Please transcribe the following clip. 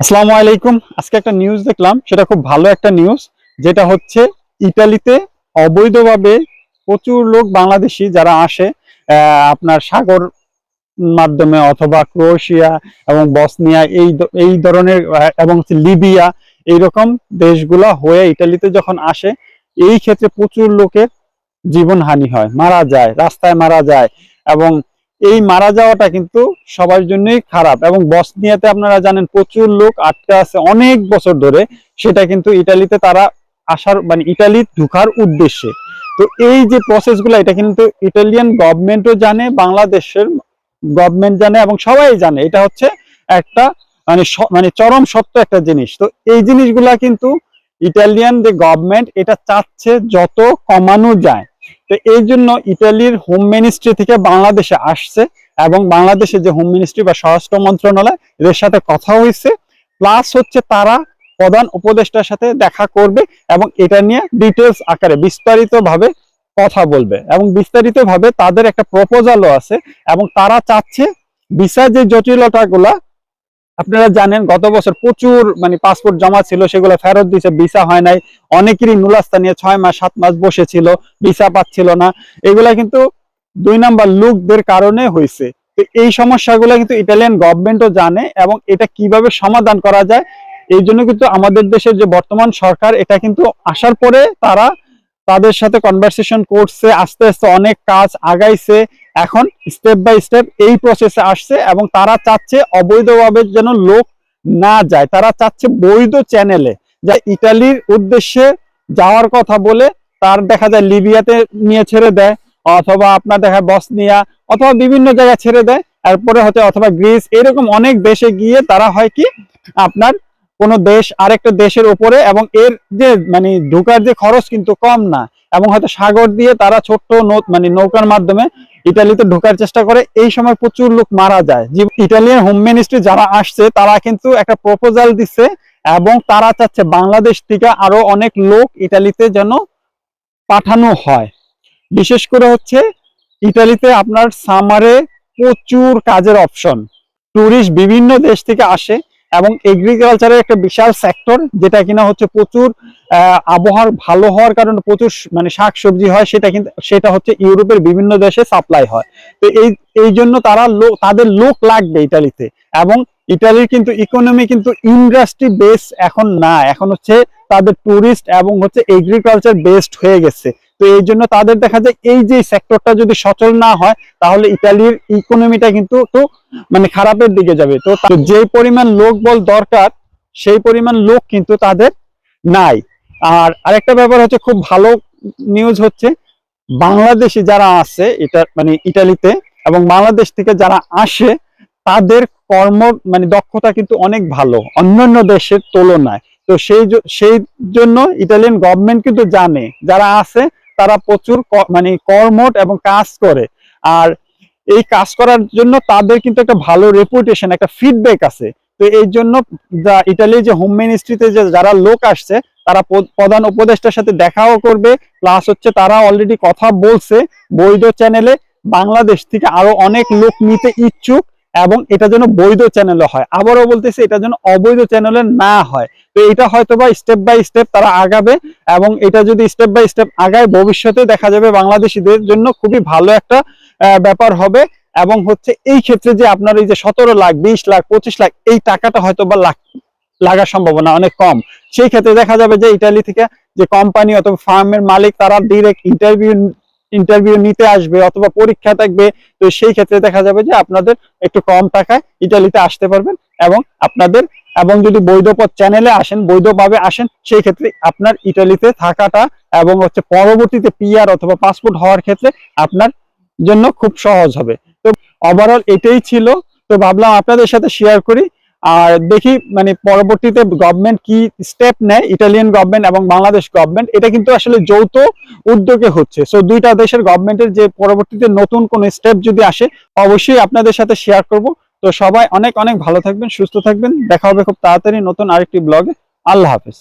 আসসালামু আলাইকুম। আজকে একটা নিউজ দেখলাম, সেটা খুব ভালো একটা নিউজ যেটা হচ্ছে ইতালিতে অবৈধভাবে প্রচুর লোক বাংলাদেশি যারা আসে আপনার সাগর মাধ্যমে অথবা ক্রোয়েশিয়া এবং বসনিয়া, এই এই ধরনের এবং লিবিয়া, এইরকম দেশগুলা হয়ে ইতালিতে যখন আসে, এই ক্ষেত্রে প্রচুর লোকের জীবনহানি হয়, মারা যায়, রাস্তায় মারা যায় এবং এই মারা যাওয়াটা কিন্তু সবার জন্যই খারাপ এবং বসনিয়াতে আপনারা জানেন প্রচুর লোক আটকে আছে অনেক বছর ধরে। সেটা কিন্তু ইটালিতে তারা আসার মানে ইটালি ঢুকার উদ্দেশ্যে। তো এই যে প্রসেসগুলো এটা কিন্তু ইটালিয়ান গভর্নমেন্টও জানে, বাংলাদেশের গভর্নমেন্ট জানে এবং সবাই জানে। এটা হচ্ছে একটা মানে মানে চরম সত্য একটা জিনিস। তো এই জিনিসগুলা কিন্তু ইটালিয়ান যে গভর্নমেন্ট এটা চাচ্ছে যত কমানো যায়। তো এই জন্য ইটালির হোম মিনিস্ট্রি থেকে বাংলাদেশে আসছে এবং বাংলাদেশে যে হোম মিনিস্ট্রি বা স্বরাষ্ট্র মন্ত্রণালয়, এদের সাথে কথা হয়েছে। প্লাস হচ্ছে তারা প্রধান উপদেষ্টার সাথে দেখা করবে এবং এটা নিয়ে ডিটেলস আকারে বিস্তারিতভাবে কথা বলবে এবং বিস্তারিতভাবে তাদের একটা প্রপোজালও আছে এবং তারা চাচ্ছে ভিসা যে জটিলতাগুলা আপনারা জানেন, গত বছর প্রচুর মানে পাসপোর্ট জমা ছিল, সেগুলো ফেরত দিয়েছে ভিসা হয় নাই। অনেকেরই নুলাস্তা নিয়ে ছয় মাস, সাত মাস বসেছিল ভিসা পাচ্ছিল না। এগুলা কিন্তু দুই নাম্বার লোকদের কারণে হয়েছে। তো এই সমস্যাগুলো কিন্তু ইটালিয়ান গভর্নমেন্টও জানে এবং এটা কীভাবে সমাধান করা যায়, এই জন্য কিন্তু আমাদের দেশের যে বর্তমান সরকার, এটা কিন্তু আসার পরে তারা তাদের সাথে কনভারসেশন করছে, আস্তে আস্তে অনেক কাজ আগাইছে। এখন স্টেপ বাই স্টেপ এই প্রসেসে আসছে এবং তারা চাচ্ছে অবৈধভাবে যেন লোক না যায়। তারা চাচ্ছে বৈধ চ্যানেলে যা ইটালির উদ্দেশ্যে যাওয়ার কথা বলে তার দেখা যায় লিবিয়াতে নিয়ে ছেড়ে দেয় অথবা আপনার দেখা বসনিয়া অথবা বিভিন্ন জায়গায় ছেড়ে দেয়। এরপরে হচ্ছে অথবা গ্রিস, এরকম অনেক দেশে গিয়ে তারা হয় কি আপনার কোন দেশ আরেকটা দেশের উপরে এবং এর যে মানে ঢোকার যে খরচ কিন্তু কম না। এবং হয়তো সাগর দিয়ে তারা ছোট্ট নৌ- মানে নৌকার মাধ্যমে ইটালিতে ঢোকার চেষ্টা করে, এই সময় প্রচুর লোক মারা যায়। যে ইটালিয়ান হোম মিনিস্ট্রি যারা আসছে, তারা কিন্তু একটা প্রপোজাল দিচ্ছে এবং তারা চাচ্ছে বাংলাদেশ থেকে আরও অনেক লোক ইটালিতে যেন পাঠানো হয়। বিশেষ করে হচ্ছে ইটালিতে আপনার সামারে প্রচুর কাজের অপশন। টুরিস্ট বিভিন্ন দেশ থেকে আসে। এবং এগ্রিকালচারের একটা বিশাল সেক্টর যেটা কিনা হচ্ছে প্রচুর আবহাওয়ার ভালো হওয়ার কারণে প্রচুর মানে শাকসবজি হয়, সেটা কিন্তু সেটা হচ্ছে ইউরোপের বিভিন্ন দেশে সাপ্লাই হয়। তো এই এই জন্য তারা লোক তাদের লোক লাগবে ইটালিতে এবং ইটালির কিন্তু ইকোনমি কিন্তু ইন্ডাস্ট্রি বেস এখন না, এখন হচ্ছে তাদের টুরিস্ট এবং হচ্ছে এগ্রিকালচার বেসড হয়ে গেছে। তো এই জন্য তাদের দেখা যায় এই যে সেক্টরটা যদি সচল না হয়, তাহলে ইটালির ইকোনমিটা কিন্তু একটু মানে খারাপের দিকে যাবে। তো যে পরিমাণ লোক বল দরকার, সেই পরিমাণ লোক কিন্তু তাদের নাই। আর আরেকটা ব্যাপার হচ্ছে খুব ভালো নিউজ হচ্ছে, বাংলাদেশি যারা আছে, এটা মানে ইটালিতে এবং বাংলাদেশ থেকে যারা আসে, তাদের কর্ম মানে দক্ষতা কিন্তু অনেক ভালো, অন্যান্য দেশের তুলনায়। তো সেই সেই জন্য ইটালিয়ান গভর্নমেন্ট কিন্তু জানে, যারা আছে তারা প্রচুর মানে কর্মট এবং কাজ করে। আর এই কাজ করার জন্য তাদের কিন্তু একটা ভালো রেপুটেশন একটা ফিডব্যাক আছে। তো এই জন্য ইটালির যে হোম মিনিস্ট্রিতে যে যারা লোক আসছে, তারা প্রধান উপদেষ্টার সাথে দেখাও করবে। প্লাস হচ্ছে তারা অলরেডি কথা বলছে বৈধ চ্যানেলে বাংলাদেশ থেকে আরও অনেক লোক নিতে ইচ্ছুক। এবং এটা যেন বৈধ চ্যানেলে হয়। আবারও বলতেছি, এটা যেন অবৈধ চ্যানেলে না হয়। তো এটা হয়তো বা স্টেপ বাই স্টেপ তারা আগাবে এবং এটা যদি স্টেপ বাই স্টেপ আগায়, ভবিষ্যতে দেখা যাবে বাংলাদেশিদের জন্য খুবই ভালো একটা ব্যাপার হবে। এবং হচ্ছে এই ক্ষেত্রে যে আপনার এই যে সতেরো লাখ, বিশ লাখ, পঁচিশ লাখ, এই টাকাটা হয়তো বা লাগ, লাগার সম্ভাবনা অনেক কম। সেই ক্ষেত্রে দেখা যাবে যে ইটালি থেকে যে কোম্পানি অথবা ফার্মের মালিক, তারা ডিরেক্ট ইন্টারভিউ ইন্টারভিউ নিতে আসবে অথবা পরীক্ষা থাকবে, তো সেই ক্ষেত্রে দেখা যাবে যে আপনাদের একটু কম টাকায় ইটালিতে আসতে পারবেন এবং আপনাদের, এবং যদি বৈধ পথ চ্যানেলে আসেন, বৈধভাবে আসেন, সেই ক্ষেত্রে আপনার ইটালিতে থাকাটা এবং হচ্ছে পরবর্তীতে পিআর অথবা পাসপোর্ট হওয়ার ক্ষেত্রে আপনার জন্য খুব সহজ হবে। তো ওভারঅল এটাই ছিল। তো ভাবলাম আপনাদের সাথে শেয়ার করি। আর দেখি মানে পরবর্তীতে গভর্নমেন্ট কি স্টেপ নেয় ইটালিয়ান গভর্নমেন্ট এবং বাংলাদেশ গভর্নমেন্ট এটা কিন্তু আসলে যৌথ উদ্যোগে হচ্ছে। সো দুইটা দেশের গভর্নমেন্টের যে পরবর্তীতে নতুন কোন স্টেপ যদি আসে, অবশ্যই আপনাদের সাথে শেয়ার করব। তো সবাই অনেক অনেক ভালো থাকবেন, সুস্থ থাকবেন। দেখা হবে খুব তাড়াতাড়ি নতুন আরেকটি ব্লগে আল্লাহ হাফেজ।